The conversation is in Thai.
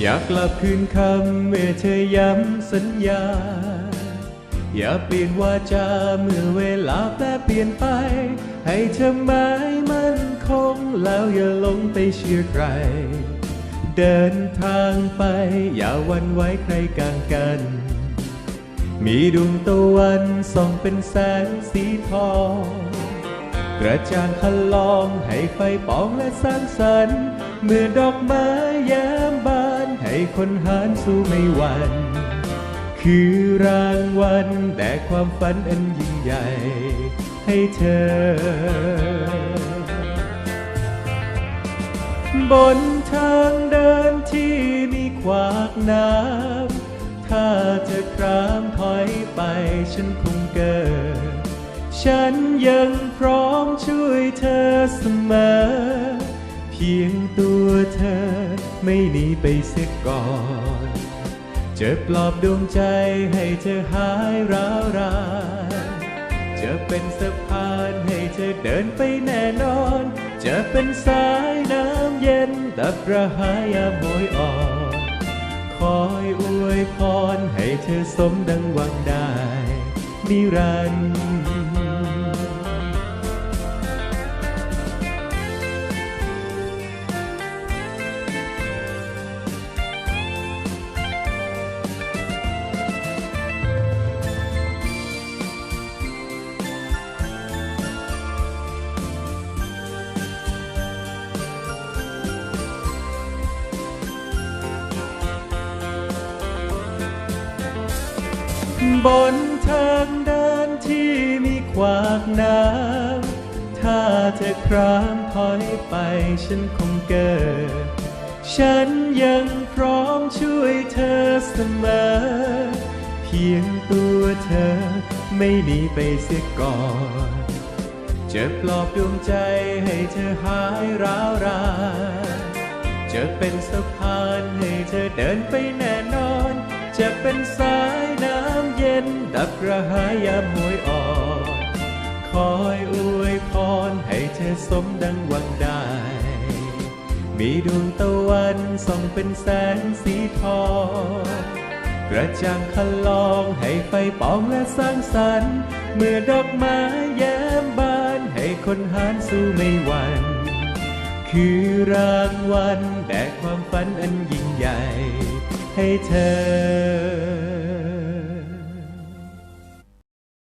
อยากกลับคืนคำเมื่อเธอย้ำสัญญา อย่าเปลี่ยนวาจาเมื่อเวลาแปรเปลี่ยนไป ให้เธอหมายมั่นคงแล้วอย่าหลงไปเชื่อใคร เดินทางไปอย่าวันไว้ใครกลางกัน มีดวงตะวันส่องเป็นแสงสีทองกระจ่างคันลองให้ไฟปองและสร้างสรรค์เมื่อดอกไม้แย้ คนหานสู้ไม่หวันคือรางวัลแต่ความฝันอันยิ่งใหญ่ให้เธอบนทางเดินที่มีขวากน้ำ ถ้าเธอครามถอยไปฉันคงเกิด ฉันยังพร้อมช่วยเธอเสมอ เพียงตัวเธอ ไม่หนีไปเสียก่อน จะปลอบดวงใจให้เธอหายร้าวรานจะเป็นสะพานให้เธอเดินไปแน่นอน จะเป็นสายน้ำเย็นดับกระหายยามโหยอ่อนคอยอวยพรให้เธอสมดังหวังได้นิรันดร์ บนทางเดินที่มีขวากน้ำ ถ้าเธอครามถอยไปฉันคงเกิด ฉันยังพร้อมช่วยเธอเสมอ เพียงตัวเธอไม่หนีไปเสียก่อน จะปลอบดวงใจให้เธอหายร้าวรานจะเป็นสะพานให้เธอเดินไปแน่นอน จะเป็นสาย น้ำเย็นดับกระหายยามหวยอ่อน คอยอวยพรให้เธอสมดังหวังได้ มีดวงตะวันส่องเป็นแสงสีทองกระจ่างคันลองให้ไฟปองและสร้างสรรค์ เมื่อดอกไม้แย้มบานให้คนหานสู้ไม่หวั่นคือรางวัลแด่ความฝันอันยิ่งใหญ่ ให้เธอ